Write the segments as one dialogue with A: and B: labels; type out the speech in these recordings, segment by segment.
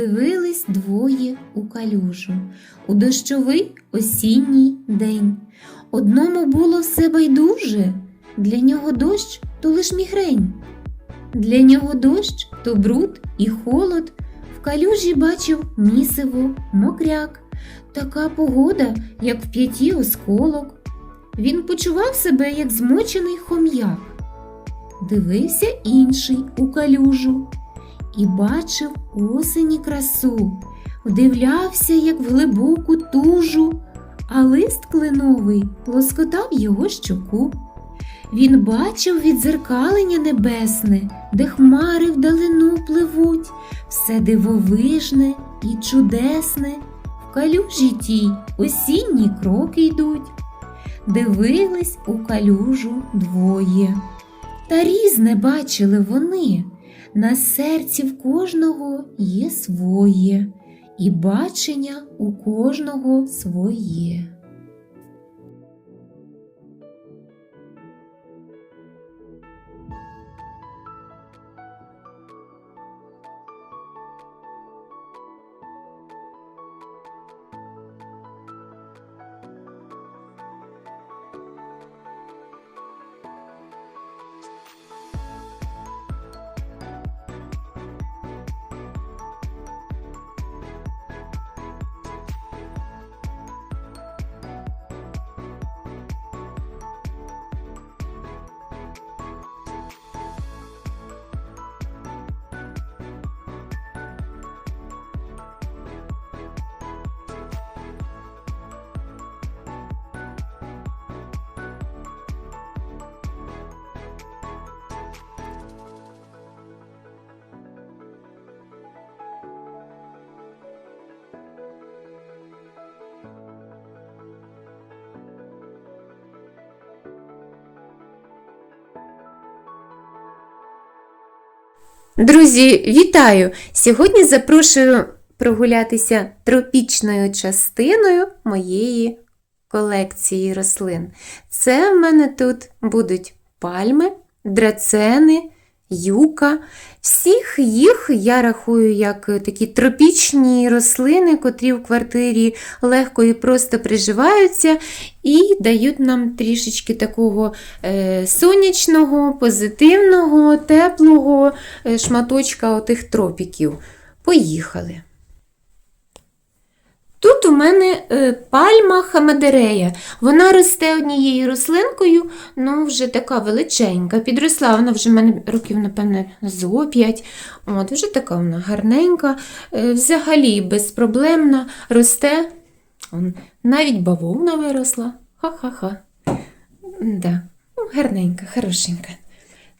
A: Дивились двоє у калюжу у дощовий осінній день. Одному було все байдуже, для нього дощ то лиш мігрень. Для нього дощ то бруд і холод. В калюжі бачив місиво, мокряк, така погода, як в п'яті осколок. Він почував себе, як змочений хом'як. Дивився інший у калюжу і бачив осені красу, вдивлявся, як в глибоку тужу, а лист кленовий лоскотав його щоку. Він бачив відзеркалення небесне, де хмари вдалину пливуть, все дивовижне і чудесне, в калюжі тій осінні кроки йдуть. Дивились у калюжу двоє. Та різне бачили вони. На серці в кожного є своє, і бачення у кожного своє. Друзі, вітаю! Сьогодні запрошую прогулятися тропічною частиною моєї колекції рослин. Це в мене тут будуть пальми, драцени, юка. Всіх їх я рахую як такі тропічні рослини, котрі в квартирі легко і просто приживаються і дають нам трішечки такого е, сонячного, позитивного, теплого е, шматочка отих тропіків. Поїхали. Тут у мене е, пальма хамадерея. Вона росте однією рослинкою, ну вже така величенька. Підросла вона вже в мене років, напевне, зо 5. От, вже така вона гарненька, е, взагалі безпроблемна, росте. Навіть бавовна виросла. Ха-ха-ха. Да. Ну, гарненька, хорошенька.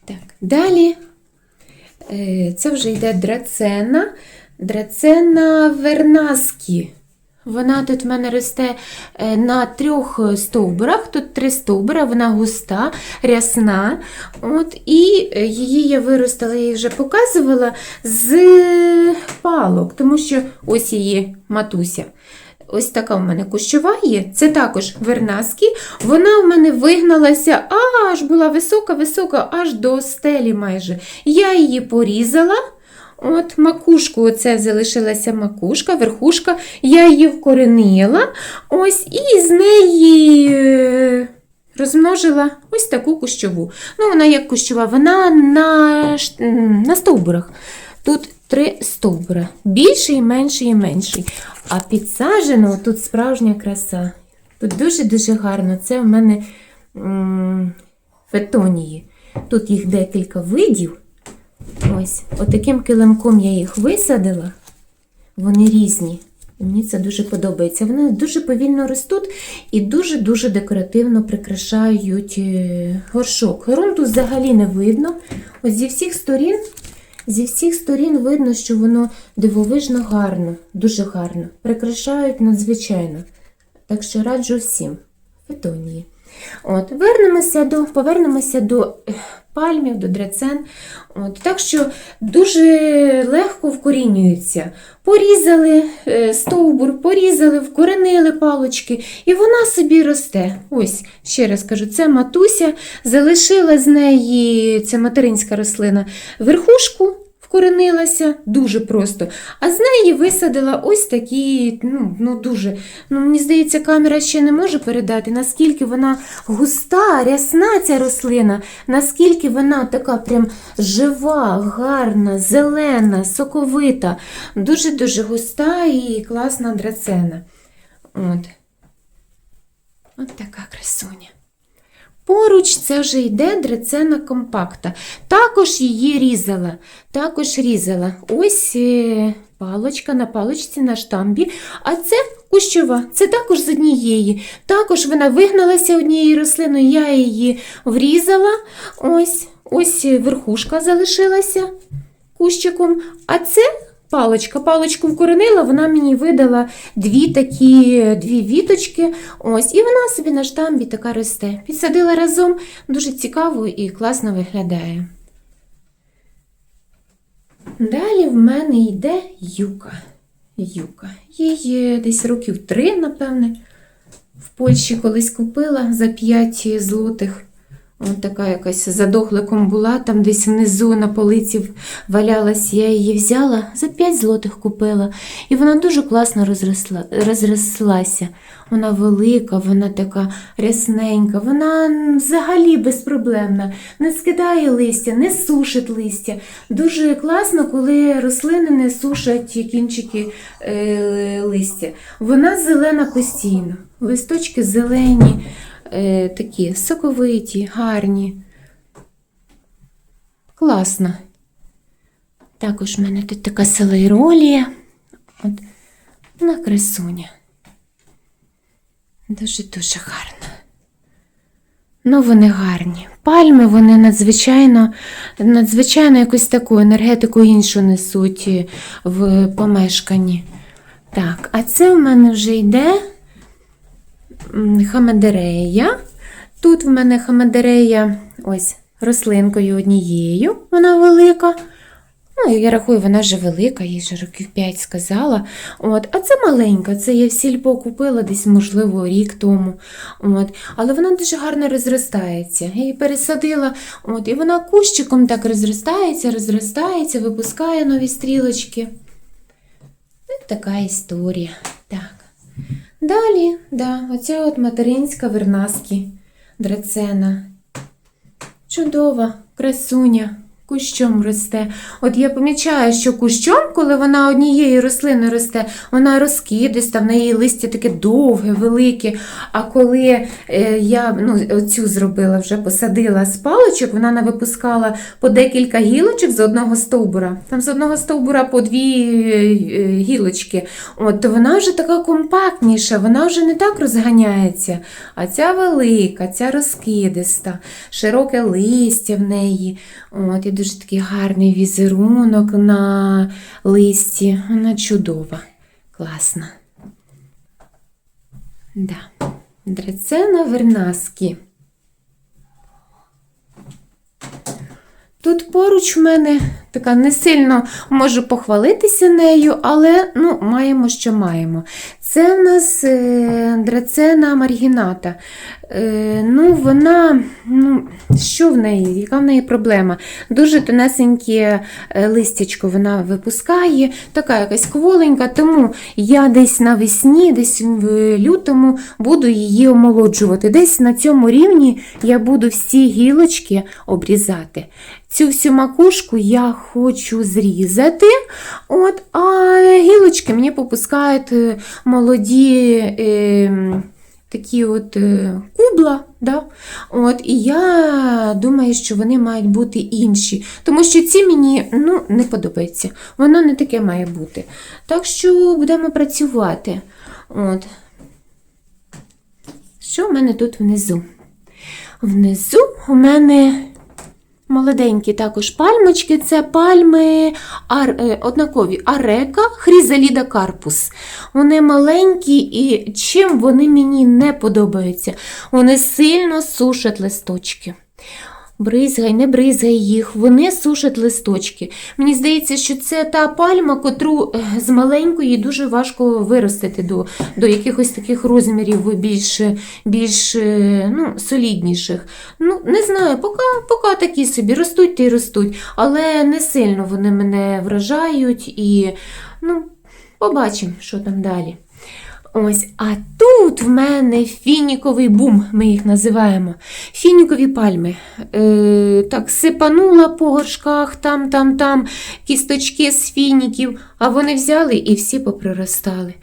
A: Так, далі е, це вже йде драцена. Драцена вернаскі. Вона тут в мене росте е, на трьох стовбурах, тут три стовбура, вона густа, рясна. От, І е, її я виростила, я її вже показувала з палок, тому що ось її матуся. Ось така в мене кущова є. Це також вернаскі. Вона в мене вигналася, аж була висока-висока, аж до стелі майже. Я її порізала. От макушку, оце залишилася макушка, верхушка, я її вкоренила, ось, і з неї е, розмножила ось таку кущову. Ну, вона як кущова, вона на, на стовбурах. Тут три стовбура, більший, менший і менший. А підсаджено тут справжня краса. Тут дуже-дуже гарно. Це в мене м, фетонії. Тут їх декілька видів. Ось, отаким килимком я їх висадила. Вони різні. І Мені це дуже подобається. Вони дуже повільно ростуть і дуже-дуже декоративно прикрашають е, горшок. Грунту взагалі не видно. Ось зі всіх сторін, зі всіх сторін видно, що воно дивовижно гарно, дуже гарно. Прикрашають надзвичайно. Так що раджу всім. Фетонії. От, вернемося до, повернемося до е, пальмів, до драцен. От, так що дуже легко вкорінюються. Порізали е, стовбур, порізали, вкоренили палочки, і вона собі росте. Ось, ще раз кажу, це матуся, залишила з неї, це материнська рослина, верхушку, вкоренилася дуже просто. А з неї висадила ось такі, ну, ну дуже, ну мені здається, камера ще не може передати, наскільки вона густа, рясна ця рослина, наскільки вона така прям жива, гарна, зелена, соковита, дуже-дуже густа і класна драцена. От. От така красуня. Поруч це вже йде драцена компакта. Також її різала. Також різала. Ось е, палочка на палочці на штамбі. А це кущова, це також з однієї. Також вона вигналася однією рослиною, я її врізала. Ось, ось верхушка залишилася кущиком. А це палочка. Палочку вкоренила, вона мені видала дві такі дві віточки. Ось, і вона собі на штамбі така росте. Підсадила разом, дуже цікаво і класно виглядає. Далі в мене йде юка. Юка. Їй десь років три, напевне. В Польщі колись купила за 5 злотих. Ось така якась задохликом була, там десь внизу на полиці валялась, я її взяла, за 5 злотих купила. І вона дуже класно розросла, розрослася. Вона велика, вона така рясненька, вона взагалі безпроблемна, не скидає листя, не сушить листя. Дуже класно, коли рослини не сушать кінчики е, листя. Вона зелена постійно, листочки зелені е, такі соковиті, гарні. Класно. Також в мене тут така селейролія. От, на красуня. Дуже-дуже гарна. Ну, вони гарні. Пальми вони надзвичайно, надзвичайно якусь таку енергетику іншу несуть е, в помешканні. Так, а це в мене вже йде м, хамедерея. Тут в мене хамедерея ось рослинкою однією, вона велика. Ну, я рахую, вона вже велика, їй вже років 5 сказала. От. А це маленька, це я в сільпо купила десь, можливо, рік тому. От. Але вона дуже гарно розростається. Я її пересадила, от. і вона кущиком так розростається, розростається, випускає нові стрілочки. Ось така історія. Так. Далі, да, оця от материнська вернаски драцена. Чудова, красуня, кущом росте. От я помічаю, що кущом, коли вона однією рослиною росте, вона розкидиста, в неї листя таке довге, велике. А коли е, я ну, оцю зробила, вже посадила з паличок, вона не випускала по декілька гілочок з одного стовбура. Там з одного стовбура по дві е, гілочки. От, то вона вже така компактніша, вона вже не так розганяється. А ця велика, ця розкидиста, широке листя в неї. От, і дуже такий гарний візерунок на листі. Вона чудова, класна. Да. Драцена Вернаскі. Тут поруч в мене така не сильно можу похвалитися нею, але ну, маємо, що маємо. Це в нас е, драцена маргіната. Е, ну, вона, ну, що в неї? Яка в неї проблема? Дуже тонесеньке е, листячко вона випускає, така якась кволенька, тому я десь навесні, десь в лютому буду її омолоджувати. Десь на цьому рівні я буду всі гілочки обрізати. Цю всю макушку я хочу зрізати, от, а гілочки мені попускають е, молоді. Е, такі от е, кубла. Да? От, і я думаю, що вони мають бути інші. Тому що ці мені ну, не подобаються. Воно не таке має бути. Так що будемо працювати. От. Що в мене тут внизу? Внизу у мене молоденькі також пальмочки. Це пальми ар, е, однакові арека, хрізаліда карпус. Вони маленькі і чим вони мені не подобаються? Вони сильно сушать листочки. Бризгай, не бризгай їх, вони сушать листочки. Мені здається, що це та пальма, котру е, з маленької дуже важко виростити до, до якихось таких розмірів більш, більш е, ну, солідніших. Ну, не знаю, поки, поки такі собі ростуть та й ростуть, але не сильно вони мене вражають і ну, побачимо, що там далі. Ось, а тут в мене фініковий бум, ми їх називаємо. Фінікові пальми. Е, так, сипанула по горшках, там, там, там, кісточки з фініків, а вони взяли і всі поприростали.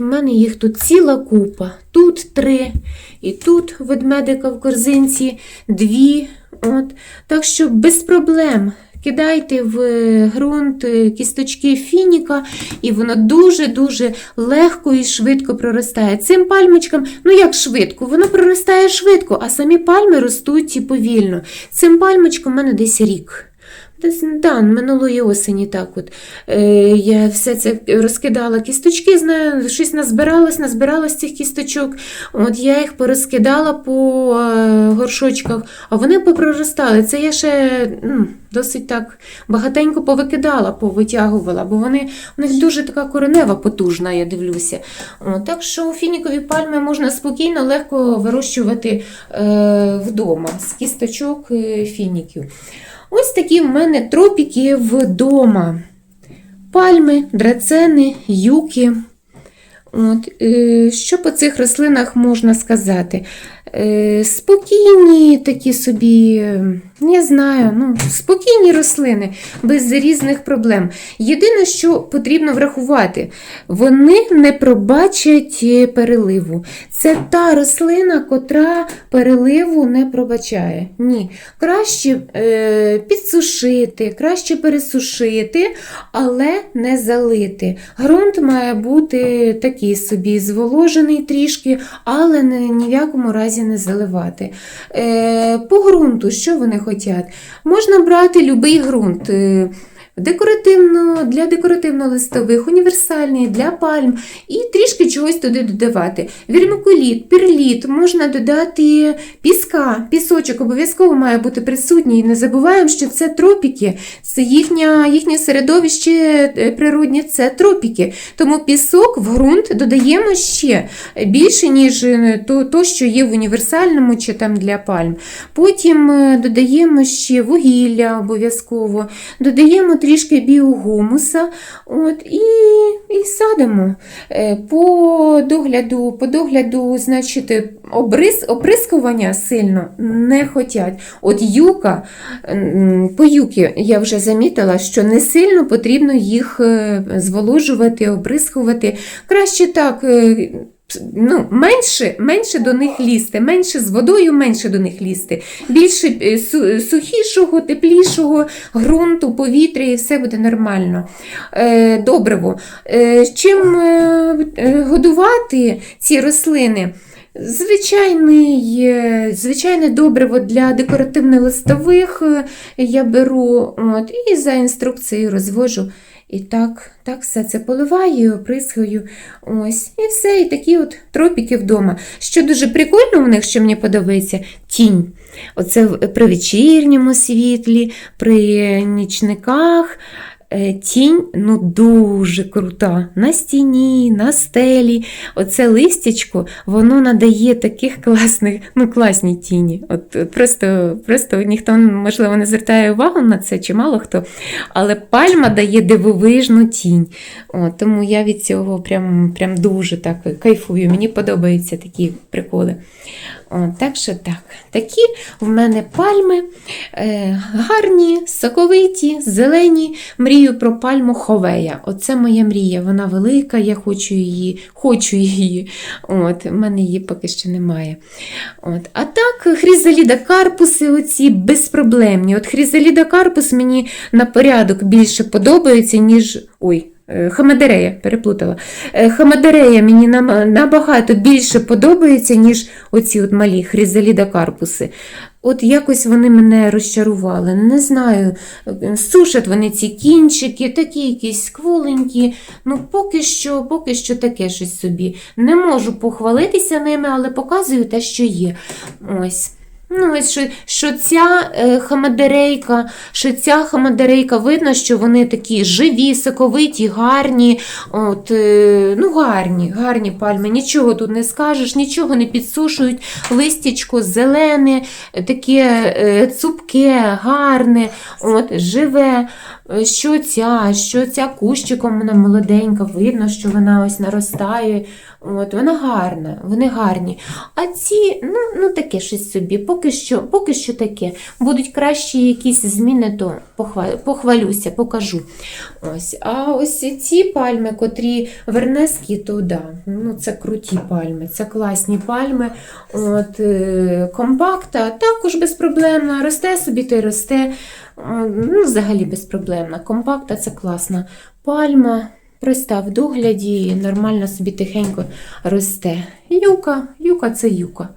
A: У мене їх тут ціла купа. Тут три, і тут ведмедика в корзинці дві. От. Так що без проблем. Кидайте в е, ґрунт е, кісточки фініка, і воно дуже-дуже легко і швидко проростає. Цим пальмочкам, ну як швидко, воно проростає швидко, а самі пальми ростуть і повільно. Цим пальмочкам у мене десь рік. Десь да, минулої осені так от. Е, я все це розкидала кісточки, знаю, щось назбиралось, назбиралось цих кісточок. От я їх порозкидала по е, горшочках, а вони попроростали. Це я ще ну, досить так багатенько повикидала, повитягувала, бо вони, у них дуже така коренева потужна, я дивлюся. От, так що фінікові пальми можна спокійно, легко вирощувати е, вдома з кісточок е, фініків. Ось такі в мене тропіки вдома. Пальми, драцени, юки. От, е, що по цих рослинах можна сказати? Е, спокійні такі собі, е, не знаю, ну, спокійні рослини, без різних проблем. Єдине, що потрібно врахувати, вони не пробачать е, переливу. Це та рослина, котра переливу не пробачає. Ні. Краще е, підсушити, краще пересушити, але не залити. Грунт має бути такий собі зволожений трішки, але ні в якому разі не заливати. Е, по ґрунту, що вони хочуть? Можна брати будь-який ґрунт. Декоративно, для декоративно-листових, універсальний, для пальм і трішки чогось туди додавати. Вірмикуліт, перліт, можна додати піска, пісочок обов'язково має бути присутній. Не забуваємо, що це тропіки, це їхня, їхнє середовище е, природнє, це тропіки. Тому пісок в ґрунт додаємо ще більше, ніж е, то, то що є в універсальному чи там для пальм. Потім е, додаємо ще вугілля обов'язково, додаємо трішки біогумуса от, і, і садимо. Е, По догляду, по догляду значить, обрис, оприскування сильно не хотять. От юка, по юки я вже замітила, що не сильно потрібно їх е, зволожувати, обрискувати. Краще так. Ну, менше, менше до них лізти, менше з водою, менше до них лізти. Більше е, сухішого, теплішого ґрунту, повітря і все буде нормально. Е, добриво. Е, чим годувати ці рослини? Звичайний, звичайне добриво для декоративно-листових я беру от, і за інструкцією розвожу. І так, так все це поливаю, оприскую. Ось, і все, і такі от тропіки вдома. Що дуже прикольно у них, що мені подобається, тінь. Оце при вечірньому світлі, при нічниках. Е, Тінь ну дуже крута. На стіні, на стелі. Оце листячко, воно надає таких класних, ну класні тіні. От просто, просто ніхто, можливо, не звертає увагу на це, чи мало хто. Але пальма дає дивовижну тінь. От, тому я від цього прям, прям дуже так кайфую. Мені подобаються такі приколи. Так що так, такі в мене пальми е, гарні, соковиті, зелені. Мрію про пальму ховея. Оце моя мрія. Вона велика, я хочу її. Хочу її. От, в мене її поки що немає. От. А так, хризаліда карпуси, оці безпроблемні. От хризаліда карпус мені на порядок більше подобається, ніж. Ой, е, Хамедерея, переплутала. Е, Хамедерея мені набагато більше подобається, ніж оці от малі хризаліда карпуси. От якось вони мене розчарували. Не знаю, е, сушать вони ці кінчики, такі якісь кволенькі. Ну, поки що, поки що таке щось собі. Не можу похвалитися ними, але показую те, що є. Ось. Ну, ось що, що ця е, хамадерейка, що ця хамадерейка, видно, що вони такі живі, соковиті, гарні. От, е, ну, гарні, гарні пальми. Нічого тут не скажеш, нічого не підсушують. Листячко зелене, таке е, цупке, гарне, от, живе. Е, Що ця, що ця кущиком вона молоденька, видно, що вона ось наростає. От, вона гарна, вони гарні. А ці, ну, ну таке щось собі, поки що, поки що таке. Будуть кращі якісь зміни, то похва- похвалюся, покажу. Ось. А ось ці пальми, котрі вернески, то да, ну, це круті пальми, це класні пальми. От, е, компакта також безпроблемна, росте собі та й росте. Е, Ну, взагалі безпроблемна. Компакта це класна пальма. Проста в догляді, нормально собі тихенько росте. Юка, юка це юка.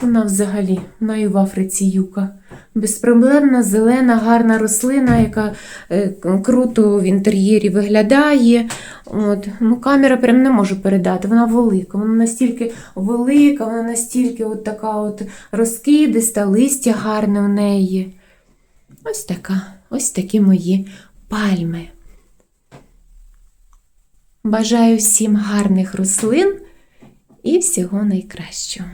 A: Вона взагалі, вона і в Африці юка. Безпроблемна, зелена, гарна рослина, яка е, круто в інтер'єрі виглядає. От. Ну, камера прям не може передати. Вона велика. Вона настільки велика, вона настільки от така от розкидиста, листя гарне в неї. Ось така, ось такі мої пальми. Бажаю всім гарних рослин і всього найкращого.